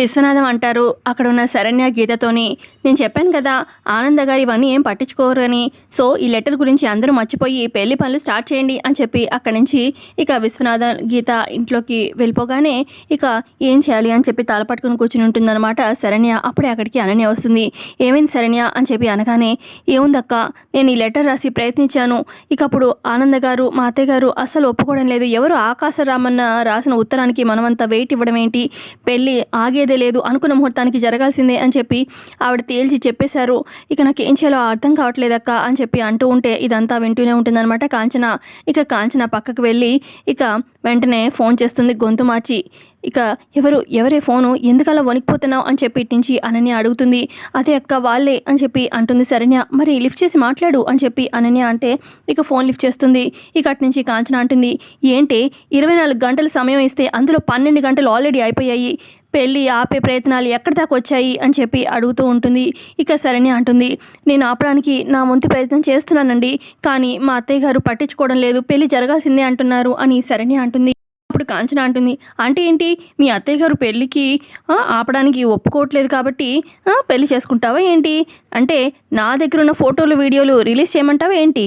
విశ్వనాథం అంటారు. అక్కడ ఉన్న శరణ్య గీతతోని నేను చెప్పాను కదా ఆనంద గారు ఇవన్నీ ఏం పట్టించుకోరు అని. సో ఈ లెటర్ గురించి అందరూ మర్చిపోయి పెళ్ళి పనులు స్టార్ట్ చేయండి అని చెప్పి అక్కడి నుంచి ఇక విశ్వనాథ గీత ఇంట్లోకి వెళ్ళిపోగానే ఇక ఏం చేయాలి అని చెప్పి తల పట్టుకుని కూర్చుని ఉంటుందన్నమాట శరణ్య. అప్పుడే అక్కడికి అనన్య వస్తుంది. ఏమైంది శరణ్య అని చెప్పి అనగానే ఏముందక్క నేను ఈ లెటర్ రాసి ప్రయత్నించాను. ఇక అప్పుడు ఆనంద గారు మా అత్తయ్య గారు అసలు ఒప్పుకోవడం లేదు. ఎవరు ఆకాశరామన్న రాసిన ఉత్తరానికి మనమంతా వెయిట్ ఇవ్వడం ఏంటి? పెళ్ళి ఆగేది లేదు అనుకున్న ముహూర్తానికి జరగాల్సిందే అని చెప్పి ఆవిడ తేల్చి చెప్పేశారు. ఇక నాకు ఏం చేయాలో అర్థం కావట్లేదక్క అని చెప్పి అంటూ ఉంటే ఇదంతా వింటూనే ఉంటుందన్నమాట కాంచన. ఇక కాంచన పక్కకు వెళ్ళి ఇక వెంటనే ఫోన్ చేస్తుంది గొంతు మార్చి. ఇక ఎవరు ఎవరే ఫోను? ఎందుకలా వణికిపోతున్నావు అని చెప్పి నుంచి అనన్య అడుగుతుంది. అదే అక్క వాళ్ళే అని చెప్పి అంటుంది శరణ్య. మరి లిఫ్ట్ చేసి మాట్లాడు అని చెప్పి అనన్య అంటే ఇక ఫోన్ లిఫ్ట్ చేస్తుంది. ఇక అటు నుంచి కాంచన అంటుంది ఏంటి ఇరవై నాలుగు గంటల సమయం ఇస్తే అందులో పన్నెండు గంటలు ఆల్రెడీ అయిపోయాయి. పెళ్ళి ఆపే ప్రయత్నాలు ఎక్కడి దాకా వచ్చాయి అని చెప్పి అడుగుతూ ఉంటుంది. ఇక శరణ్య అంటుంది నేను ఆపడానికి నా వంతు ప్రయత్నం చేస్తున్నానండి కానీ మా అత్తయ్య గారు పట్టించుకోవడం లేదు పెళ్ళి జరగాల్సిందే అంటున్నారు అని శరణ్య అంటుంది. అప్పుడు కాంచన అంటుంది అంటే ఏంటి? మీ అత్తయ్య గారు పెళ్ళికి ఆపడానికి ఒప్పుకోవట్లేదు కాబట్టి పెళ్ళి చేసుకుంటావా ఏంటి? అంటే నా దగ్గర ఉన్న ఫోటోలు వీడియోలు రిలీజ్ చేయమంటావా ఏంటి?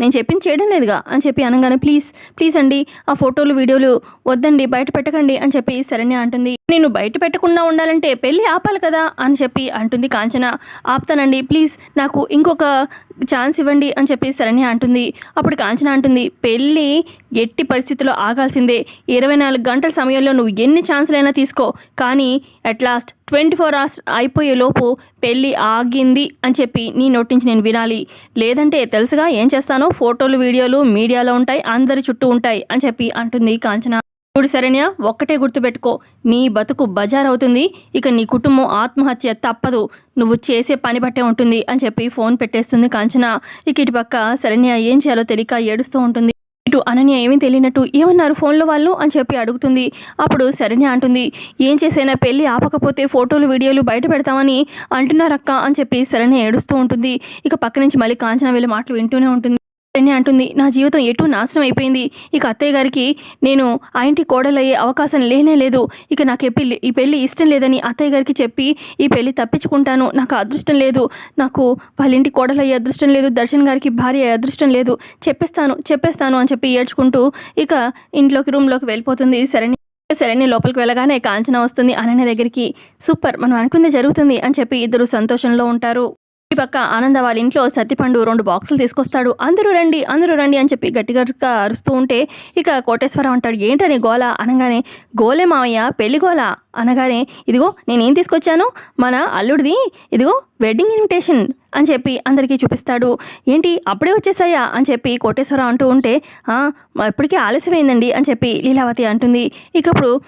నేను చెప్పింది చేయడం లేదుగా? అని చెప్పి అనగానే ప్లీజ్ ప్లీజ్ అండి ఆ ఫోటోలు వీడియోలు వద్దండి బయట పెట్టకండి అని చెప్పి శరణ్య అంటుంది. నేను బయట పెట్టకుండా ఉండాలంటే పెళ్ళి ఆపాలి కదా అని చెప్పి అంటుంది కాంచన. ఆపుతానండి ప్లీజ్ నాకు ఇంకొక ఛాన్స్ ఇవ్వండి అని చెప్పి శరణ్య అంటుంది. అప్పుడు కాంచన అంటుంది పెళ్ళి ఎట్టి పరిస్థితుల్లో ఆగాల్సిందే. ఇరవై నాలుగు గంటల సమయంలో నువ్వు ఎన్ని ఛాన్సులైనా తీసుకో. కానీ at last twenty four hours అయిపోయే లోపు పెళ్ళి ఆగింది అని చెప్పి నీ నోటి నుంచి నేను వినాలి. లేదంటే తెలుసుగా ఏం చేస్తానో? ఫోటోలు వీడియోలు మీడియాలో ఉంటాయి అందరి చుట్టూ ఉంటాయి అని చెప్పి అంటుంది కాంచన. ఇప్పుడు శరణ్య ఒక్కటే గుర్తుపెట్టుకో నీ బతుకు బజార్ అవుతుంది. ఇక నీ కుటుంబం ఆత్మహత్య తప్పదు. నువ్వు చేసే పని బట్టే ఉంటుంది అని చెప్పి ఫోన్ పెట్టేస్తుంది కాంచన. ఇక ఇటు పక్క శరణ్య ఏం చేయాలో తెలియక ఏడుస్తూ ఉంటుంది. ఇటు అనన్య ఏమీ తెలియనట్టు ఏమన్నారు ఫోన్లో వాళ్ళు అని చెప్పి అడుగుతుంది. అప్పుడు శరణ్య అంటుంది ఏం చేసైనా పెళ్ళి ఆపకపోతే ఫోటోలు వీడియోలు బయట పెడతామని అంటున్నారక్క అని చెప్పి శరణ్య ఏడుస్తూ ఉంటుంది. ఇక పక్క నుంచి మళ్ళీ కాంచన వెళ్ళి మాటలు వింటూనే ఉంటుంది. శరణ్య అంటుంది నా జీవితం ఎటు నాశనం అయిపోయింది. ఇక అత్తయ్య గారికి నేను ఆ ఇంటి కోడలయ్యే అవకాశం లేనే లేదు. ఇక నాకు పెళ్ళి ఈ పెళ్ళి ఇష్టం లేదని అత్తయ్య గారికి చెప్పి ఈ పెళ్ళి తప్పించుకుంటాను. నాకు అదృష్టం లేదు. నాకు వాళ్ళ ఇంటి కోడలయ్యే అదృష్టం లేదు. దర్శన్ గారికి భార్య అయ్యే అదృష్టం లేదు. చెప్పేస్తాను చెప్పేస్తాను అని చెప్పి ఏడ్చుకుంటూ ఇక ఇంట్లోకి రూమ్లోకి వెళ్ళిపోతుంది. శరణ్య శరణ్య లోపలికి వెళ్ళగానే కాంచన వస్తుంది. అనన్య దగ్గరికి సూపర్ మనం అనుకుంది జరుగుతుంది అని చెప్పి ఇద్దరు సంతోషంలో ఉంటారు. ఈ పక్క ఆనంద వాళ్ళ ఇంట్లో సత్తిపండు రెండు బాక్సులు తీసుకొస్తాడు. అందరూ రండి అందరూ రండి అని చెప్పి గట్టిగా అరుస్తూ ఉంటే ఇక కోటేశ్వరం అంటాడు ఏంటని గోల? అనగానే గోలే మావయ్య పెళ్ళి గోల. అనగానే ఇదిగో నేనేం తీసుకొచ్చాను? మన అల్లుడిది ఇదిగో వెడ్డింగ్ ఇన్విటేషన్ అని చెప్పి అందరికీ చూపిస్తాడు. ఏంటి? అప్పుడే వచ్చేసాయా? అని చెప్పి కోటేశ్వరరావు అంటూ ఉంటే ఇప్పటికీ మా ఇప్పటికే ఆలస్యమైందండి అని చెప్పి లీలావతి అంటుంది. ఇకప్పుడు అప్పుడు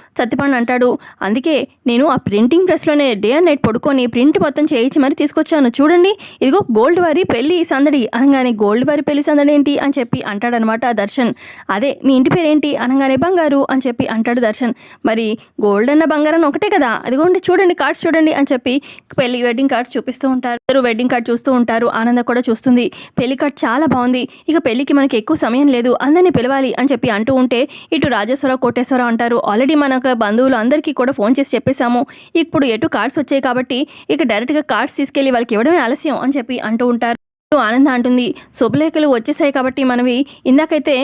అంటాడు అందుకే నేను ఆ ప్రింటింగ్ ప్రెస్లోనే డే అండ్ నైట్ పడుకొని ప్రింట్ మొత్తం చేయించి మరి తీసుకొచ్చాను. చూడండి ఇదిగో గోల్డ్ వారి పెళ్ళి సందడి. అనగానే గోల్డ్ వారి పెళ్ళి సందడి ఏంటి? అని చెప్పి అంటాడనమాట దర్శన్. అదే మీ ఇంటి పేరేంటి? అనగానే బంగారు అని చెప్పి అంటాడు దర్శన్. మరి గోల్డ్ అన్న బంగారం ఒకటే కదా? అదిగోండి చూడండి కార్డ్స్ చూడండి అని చెప్పి పెళ్ళి వెడ్డింగ్ కార్డ్స్ చూపిస్తూ ఉంటారు. వెడ్డింగ్ కార్డ్ చూస్తూ ఉంటారు. ఆనంద కూడా చూస్తుంది. పెళ్ళి కార్డ్ చాలా బాగుంది. ఇక పెళ్ళికి మనకి ఎక్కువ సమయం లేదు. అందరినీ పిలవాలి అని చెప్పి అంటూ ఉంటే ఇటు రాజేశ్వరరావు కోటేశ్వరరావు అంటారు. ఆల్రెడీ మనకు బంధువులు అందరికీ కూడా ఫోన్ చేసి చెప్పేశాము. ఇప్పుడు ఎటు కార్డ్స్ వచ్చాయి కాబట్టి ఇక డైరెక్ట్గా కార్డ్స్ తీసుకెళ్ళి వాళ్ళకి ఇవ్వడమే ఆలస్యం అని చెప్పి అంటూ ఉంటారు. ఆనంద అంటుంది శుభలేఖలు వచ్చేసాయి కాబట్టి మనవి. ఇందాకైతే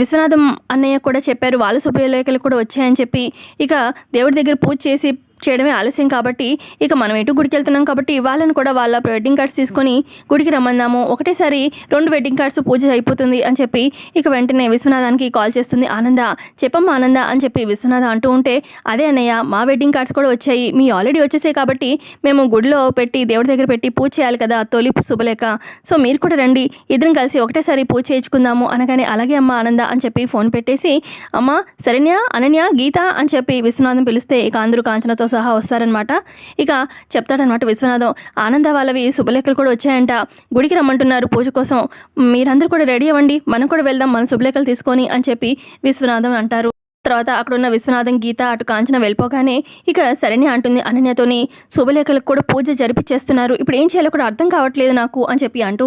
విశ్వనాథం అన్నయ్య కూడా చెప్పారు వాళ్ళ శుభలేఖలు కూడా వచ్చాయని చెప్పి. ఇక దేవుడి దగ్గర పూజ చేసి చేయడమే ఆలస్యం కాబట్టి ఇక మనం ఎటు గుడికి వెళ్తున్నాం కాబట్టి వాళ్ళని కూడా వాళ్ళ వెడ్డింగ్ కార్డ్స్ తీసుకొని గుడికి రమ్మందాము. ఒకటేసారి రెండు వెడ్డింగ్ కార్డ్స్ పూజ అయిపోతుంది అని చెప్పి ఇక వెంటనే విశ్వనాథానికి కాల్ చేస్తుంది. ఆనంద చెప్పమ్మా ఆనంద అని చెప్పి విశ్వనాథ అంటూ ఉంటే అదే అన్నయ్య మా వెడ్డింగ్ కార్డ్స్ కూడా వచ్చాయి. మీ ఆల్రెడీ వచ్చేసాయి కాబట్టి మేము గుడిలో పెట్టి దేవుడి దగ్గర పెట్టి పూజ చేయాలి కదా తొలి శుభలేఖ. సో మీరు కూడా రండి. ఇద్దరం కలిసి ఒకటేసారి పూజ చేయించుకుందాము. అనగానే అలాగే అమ్మ ఆనంద అని చెప్పి ఫోన్ పెట్టేసి అమ్మ శరణ్య అనన్య గీత అని చెప్పి విశ్వనాథం పిలిస్తే ఇక అందరూ కాంచనతో సహా వస్తారనమాట ఇక చెప్తాడనమాట విశ్వనాథం ఆనంద వాళ్ళవి శుభలేఖలు కూడా వచ్చాయంట. గుడికి రమ్మంటున్నారు పూజ కోసం. మీరందరూ కూడా రెడీ అవ్వండి. మనం కూడా వెళ్దాం మన శుభలేఖలు తీసుకొని అని చెప్పి విశ్వనాథం అంటారు. తర్వాత అక్కడున్న విశ్వనాథం గీత అటు కాంచన వెళ్ళిపోగానే ఇక శరణ్య అంటుంది అనన్యతోని శుభలేఖలకు కూడా పూజ జరిపించేస్తున్నారు ఇప్పుడు ఏం చేయాలో కూడా అర్థం కావట్లేదు నాకు అని చెప్పి అంటూ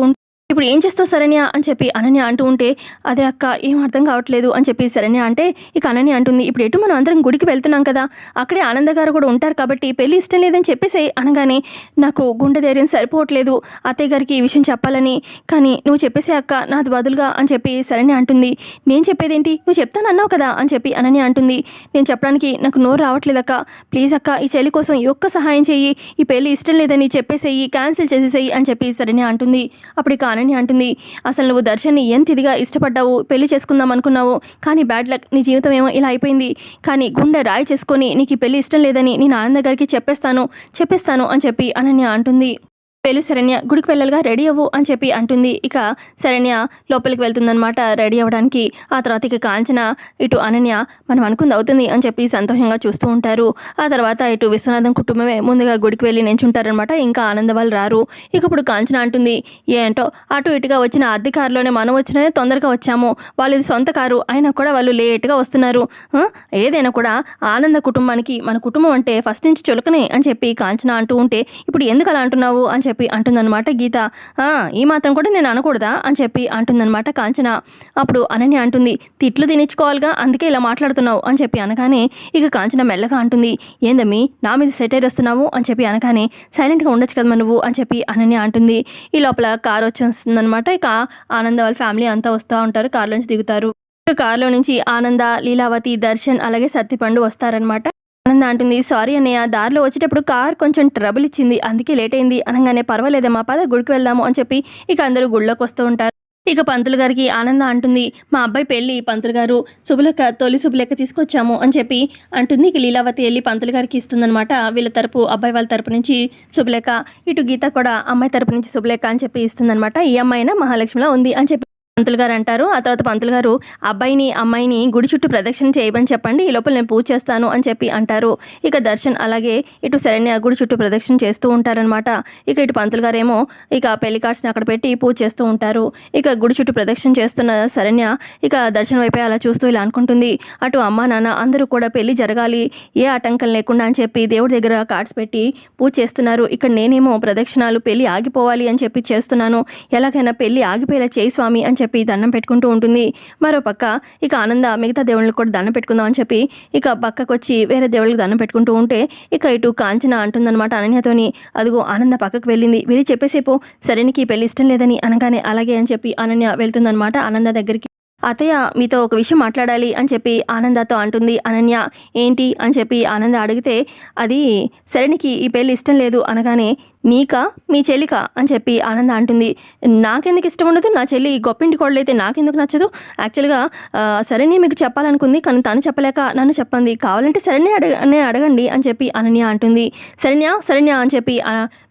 ఇప్పుడు ఏం చేస్తావు శరణ్య అని చెప్పి అనన్య అంటూ ఉంటే అదే అక్క ఏం అర్థం కావట్లేదు అని చెప్పి శరణ్య అంటే ఇక అనన్య అంటుంది ఇప్పుడు ఎటు మనం అందరం గుడికి వెళ్తున్నాం కదా అక్కడే ఆనంద గారు కూడా ఉంటారు కాబట్టి పెళ్ళి ఇష్టం లేదని చెప్పేసి అనగానే నాకు గుండె ధైర్యం సరిపోవట్లేదు అత్తయ్య గారికి ఈ విషయం చెప్పాలని కానీ నువ్వు చెప్పేసే అక్క నాది బదులుగా అని చెప్పి శరణ్య అంటుంది నేను చెప్పేదేంటి? నువ్వు చెప్తానన్నావు కదా అని చెప్పి అనన్య అంటుంది నేను చెప్పడానికి నాకు నోరు రావట్లేదు అక్క ప్లీజ్ అక్క ఈ చెల్లి కోసం ఈ ఒక్క సహాయం చెయ్యి ఈ పెళ్ళి ఇష్టం లేదని చెప్పేసేయి క్యాన్సిల్ చేసేసేయి అని చెప్పి శరణ్య అంటుంది అప్పుడు ఇక అనన్య అంటుంది. అసలు నువ్వు దర్శన్ని ఎంత ఇదిగా ఇష్టపడ్డావు? పెళ్ళి చేసుకుందాం అనుకున్నావు. కానీ బ్యాడ్ లక్ నీ జీవితం ఏమో ఇలా అయిపోయింది. కానీ గుండె రాయి చేసుకొని నీకు పెళ్ళి ఇష్టం లేదని నేను ఆనంద గారికి చెప్పేస్తాను చెప్పేస్తాను అని చెప్పి అనన్య అంటుంది. పెళ్ళి శరణ్య గుడికి వెళ్ళాలిగా రెడీ అవ్వు అని చెప్పి అంటుంది. ఇక శరణ్య లోపలికి వెళ్తుందనమాట రెడీ అవ్వడానికి ఆ తర్వాత ఇక కాంచన ఇటు అనన్య మనం అనుకుంది అవుతుంది అని చెప్పి సంతోషంగా చూస్తూ ఉంటారు. ఆ తర్వాత ఇటు విశ్వనాథం కుటుంబమే ముందుగా గుడికి వెళ్ళి నించుంటారనమాట ఇంకా ఆనంద వాళ్ళు రారు. ఇక ఇప్పుడు కాంచన అంటుంది ఏంటో అటు ఇటుగా వచ్చిన అద్దె కారులోనే మనం వచ్చినా తొందరగా వచ్చాము. వాళ్ళది సొంత కారు. అయినా కూడా వాళ్ళు లేట్గా వస్తున్నారు. ఏదైనా కూడా ఆనంద కుటుంబానికి మన కుటుంబం అంటే ఫస్ట్ నుంచి చులకనే అని చెప్పి కాంచన అంటూ ఉంటే ఇప్పుడు ఎందుకు అలా అంటున్నావు? అని చెప్పి అంటుందన్నమాట గీత "ఆ, ఈ మాత్రం కూడా నేను అనకూడదా? అని చెప్పి అంటుందన్నమాట కాంచన. అప్పుడు అనన్య అంటుంది తిట్లు తినిచ్చుకోవాలిగా అందుకే ఇలా మాట్లాడుతున్నావు అని చెప్పి అనగానే ఇక కాంచన మెల్లగా అంటుంది ఏందమ్మి నా మీద సెటైర్ వస్తున్నావు? అని చెప్పి అనగానే సైలెంట్గా ఉండొచ్చు కదా నువ్వు అని చెప్పి అనన్య అంటుంది. ఈ లోపల కారు వచ్చేస్తుందన్నమాట ఇక ఆనంద వాళ్ళ ఫ్యామిలీ అంతా వస్తూ ఉంటారు కారులోంచి దిగుతారు. ఇక కారులో నుంచి ఆనంద లీలావతి దర్శన్ అలాగే సత్తిపండు వస్తారనమాట ఆనంద అంటుంది సారీ అన్నయ్య దారిలో వచ్చేటప్పుడు కార్ కొంచెం ట్రబుల్ ఇచ్చింది అందుకే లేట్ అయింది. అనగానే పర్వాలేదమ్మా పద గుడికి వెళ్దాము అని చెప్పి ఇక అందరూ గుళ్ళోకి వస్తూ ఉంటారు. ఇక పంతులు గారికి ఆనంద అంటుంది మా అబ్బాయి పెళ్ళి పంతులు గారు శుభలెక్క తొలి శుభలెక్క తీసుకొచ్చాము అని చెప్పి అంటుంది. ఇక లీలావతి వెళ్ళి పంతులు గారికి ఇస్తుందనమాట వీళ్ళ తరపు అబ్బాయి వాళ్ళ తరపు నుంచి శుభలేఖ ఇటు గీత కూడా అమ్మాయి తరపు నుంచి శుభలేఖ అని చెప్పి ఇస్తుందనమాట ఈ అమ్మాయిన మహాలక్ష్మిలా ఉంది అని చెప్పి పంతులు గారు అంటారు. ఆ తర్వాత పంతులు గారు అబ్బాయిని అమ్మాయిని గుడి చుట్టూ ప్రదక్షిణ చేయమని చెప్పండి. ఈ లోపల నేను పూజ చేస్తాను అని చెప్పి అంటారు. ఇక దర్శన్ అలాగే ఇటు శరణ్య గుడి చుట్టూ ప్రదక్షిణ చేస్తూ ఉంటారనమాట ఇక ఇటు పంతులు గారేమో ఇక పెళ్ళి కార్డ్స్ని అక్కడ పెట్టి పూజ చేస్తూ ఉంటారు. ఇక గుడి చుట్టూ ప్రదక్షిణ చేస్తున్న శరణ్య ఇక దర్శనం వైపే అలా చూస్తూ ఇలా అనుకుంటుంది. అటు అమ్మ నాన్న అందరూ కూడా పెళ్ళి జరగాలి. ఏ ఆటంకం లేకుండా అని చెప్పి దేవుడి దగ్గర కార్డ్స్ పెట్టి పూజ చేస్తున్నారు. ఇక్కడ నేనేమో ప్రదక్షిణాలు పెళ్ళి ఆగిపోవాలి అని చెప్పి చేస్తున్నాను. ఎలాగైనా పెళ్ళి ఆగిపోయేలా చేయి స్వామి అని చెప్పి దండం పెట్టుకుంటూ ఉంటుంది. మరో పక్క ఇక ఆనంద మిగతా దేవుళ్ళకి కూడా దండం పెట్టుకుందామని చెప్పి ఇక పక్కకు వచ్చి వేరే దేవుళ్ళకి దండం పెట్టుకుంటూ ఉంటే ఇక ఇటు కాంచన అంటుందన్నమాట అనన్యతోని. అదిగో ఆనంద పక్కకు వెళ్ళింది. వెళ్ళి చెప్పేసేపు. సరే నీకు పెళ్ళి ఇష్టం లేదని అనగానే అలాగే అని చెప్పి అనన్య వెళ్తుందన్నమాట. ఆనంద దగ్గరికి అతయ్య మీతో ఒక విషయం మాట్లాడాలి అని చెప్పి ఆనందతో అంటుంది. అనన్య ఏంటి అని చెప్పి ఆనంద అడిగితే అది సరేనికి ఈ పెళ్ళి ఇష్టం లేదు అనగానే నీకా మీ చెల్లిక అని చెప్పి ఆనంద అంటుంది. నాకెందుకు ఇష్టం ఉండదు? నా చెల్లి గొప్పింటి కోడలైతే నాకెందుకు నచ్చదు? యాక్చువల్గా సరేనే మీకు చెప్పాలనుకుంది కానీ తను చెప్పలేక నన్ను చెప్పండి కావాలంటే సరేనే అడగ నే అడగండి అని చెప్పి అనన్య అంటుంది. శరణ్య శరణ్య అని చెప్పి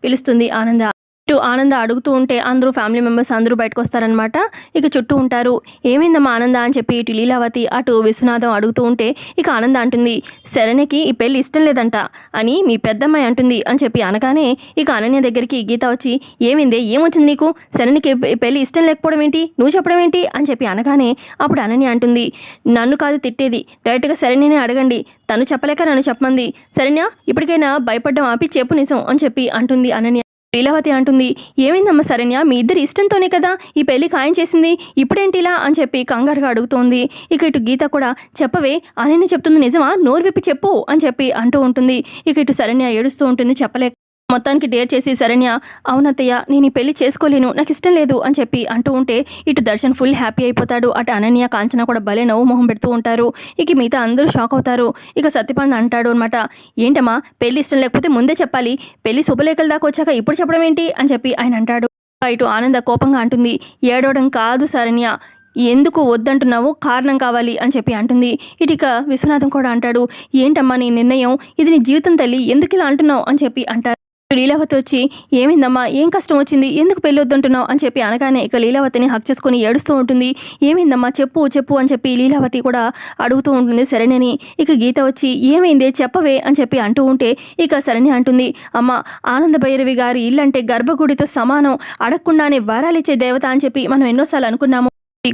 పిలుస్తుంది ఆనంద. ఇటు ఆనంద అడుగుతూ ఉంటే అందరూ ఫ్యామిలీ మెంబర్స్ అందరూ బయటకు వస్తారనమాట ఇక చుట్టూ ఉంటారు. ఏమైందమ్మా ఆనంద? అని చెప్పి ఇటు లీలావతి అటు విశ్వనాథం అడుగుతూ ఉంటే ఇక ఆనంద అంటుంది శరణ్యకి ఈ పెళ్ళి ఇష్టం లేదంట అని మీ పెద్దమ్మాయి అంటుంది అని చెప్పి అనగానే ఇక అనన్య దగ్గరికి గీత వచ్చి ఏమైంది? ఏమొచ్చింది నీకు? శరణ్యకి పెళ్ళి పెళ్ళి ఇష్టం లేకపోవడం ఏంటి? నువ్వు చెప్పడం ఏంటి? అని చెప్పి అనగానే అప్పుడు అనన్య అంటుంది నన్ను కాదు తిట్టేది. డైరెక్ట్గా శరణ్యనే అడగండి. తను చెప్పలేక నన్ను చెప్పమంది. శరణ్య ఇప్పటికైనా భయపడ్డం ఆపి చెప్పు నిజం అని చెప్పి అంటుంది అనన్య. లీలావతి అంటుంది ఏమైందమ్మా శరణ్య? మీ ఇద్దరి ఇష్టంతోనే కదా ఈ పెళ్ళి ఖాయం చేసింది. ఇప్పుడేంటిలా అని చెప్పి కంగారుగా అడుగుతోంది. ఇక ఇటు గీత కూడా చెప్పవే అనని చెప్తుంది నిజమా? నోరు విప్పి చెప్పు అని చెప్పి అంటూ ఉంటుంది. ఇక ఇటు శరణ్య ఏడుస్తూ ఉంటుంది చెప్పలేక మొత్తానికి డేర్ చేసి శరణ్య అవునత్తయ్య నేను ఈ పెళ్ళి చేసుకోలేను నాకు ఇష్టం లేదు అని చెప్పి అంటూ ఉంటే ఇటు దర్శన్ ఫుల్ హ్యాపీ అయిపోతాడు. అటు అనన్య కాంచన కూడా భలే నవ్వు మొహం పెడుతూ ఉంటారు. ఇక మిగతా అందరూ షాక్ అవుతారు. ఇక సత్యపాండ్ అంటాడు అనమాట ఏంటమ్మా పెళ్ళి ఇష్టం లేకపోతే ముందే చెప్పాలి. పెళ్ళి శుభలేఖల దాకా వచ్చాక ఇప్పుడు చెప్పడం ఏంటి? అని చెప్పి ఆయన అంటాడు. ఇటు ఆనంద కోపంగా అంటుంది ఏడవడం కాదు శరణ్య ఎందుకు వద్దంటున్నావు? కారణం కావాలి అని చెప్పి అంటుంది. ఇటుక విశ్వనాథం కూడా అంటాడు ఏంటమ్మా నీ నిర్ణయం? ఇది నీ జీవితం తల్లి ఎందుకు ఇలా అంటున్నావు? అని చెప్పి అంటారు. లీలావతి వచ్చి ఏమైందమ్మా? ఏం కష్టం వచ్చింది? ఎందుకు పెళ్ళొద్దుంటున్నావు అని చెప్పి అనగానే ఇక లీలావతిని హక్ చేసుకొని ఏడుస్తూ ఉంటుంది. ఏమైందమ్మా? చెప్పు చెప్పు అని చెప్పి లీలావతి కూడా అడుగుతూ ఉంటుంది శరణ్యని ఇక గీత వచ్చి ఏమైంది? చెప్పవే అని చెప్పి అంటూ ఉంటే ఇక శరణ్య అంటుంది అమ్మ ఆనంద భైరవి గారి ఇల్లంటే గర్భగుడితో సమానం. అడగకుండానే వరాలిచ్చే దేవత అని చెప్పి మనం ఎన్నోసార్లు అనుకున్నాము.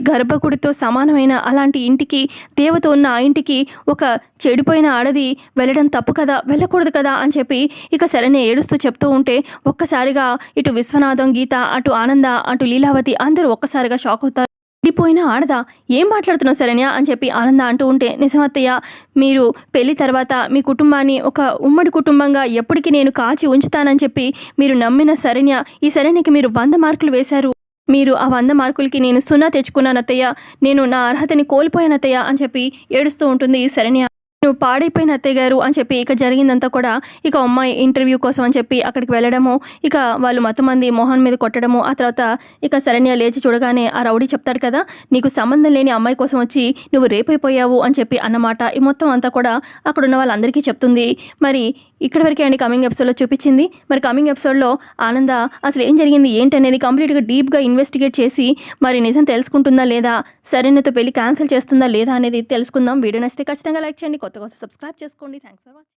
గర్భగుడితో సమానమైన అలాంటి ఇంటికి దేవత ఉన్న ఆ ఇంటికి ఒక చెడిపోయిన ఆడది వెళ్ళడం తప్పు కదా వెళ్ళకూడదు కదా అని చెప్పి ఇక సరేనే ఏడుస్తూ చెప్తూ ఉంటే ఒక్కసారిగా ఇటు విశ్వనాథం గీత అటు ఆనంద అటు లీలావతి అందరూ ఒక్కసారిగా షాక్ అవుతారు. చెడిపోయిన ఆడదా? ఏం మాట్లాడుతున్నావు శరణ్య అని చెప్పి ఆనంద అంటూ ఉంటే నిజమత్తయ్య మీరు పెళ్ళి తర్వాత మీ కుటుంబాన్ని ఒక ఉమ్మడి కుటుంబంగా ఎప్పటికీ నేను కాచి ఉంచుతానని చెప్పి మీరు నమ్మిన శరణ్య ఈ శరణ్యకి మీరు వంద మార్కులు వేశారు. మీరు ఆ వంద మార్కులకి నేను సున్నా తెచ్చుకున్నానత్తయ్య. నేను నా అర్హతని కోల్పోయానత్తయ్య అని చెప్పి ఏడుస్తూ ఉంటుంది ఈ శరణ్య. నువ్వు పాడైపోయిన అత్తయ్య గారు అని చెప్పి ఇక జరిగిందంతా కూడా ఇక అమ్మాయి ఇంటర్వ్యూ కోసం అని చెప్పి అక్కడికి వెళ్ళడము ఇక వాళ్ళు మతమంది మంది మోహన్ మీద కొట్టడము ఆ తర్వాత ఇక శరణ్య లేచి చూడగానే ఆ రౌడీ చెప్తాడు కదా నీకు సంబంధం లేని అమ్మాయి కోసం వచ్చి నువ్వు రేపైపోయావు అని చెప్పి అన్నమాట. ఈ మొత్తం అంతా కూడా అక్కడ ఉన్న వాళ్ళందరికీ చెప్తుంది. మరి ఇక్కడ వరకే అండి కమింగ్ ఎపిసోడ్లో చూపించింది. మరి కమింగ్ ఎపిసోడ్లో ఆనంద అసలు ఏం జరిగింది ఏంటనేది కంప్లీట్గా డీప్గా ఇన్వెస్టిగేట్ చేసి మరి నిజం తెలుసుకుంటుందా లేదా సరైనతో పెళ్ళి క్యాన్సిల్ చేస్తుందా లేదా అనేది తెలుసుకుందాం. వీడియో నచ్చితే ఖచ్చితంగా లైక్ చేయండి. కొత్త కోసం సబ్స్క్రైబ్ చేసుకోండి. Thanks for watching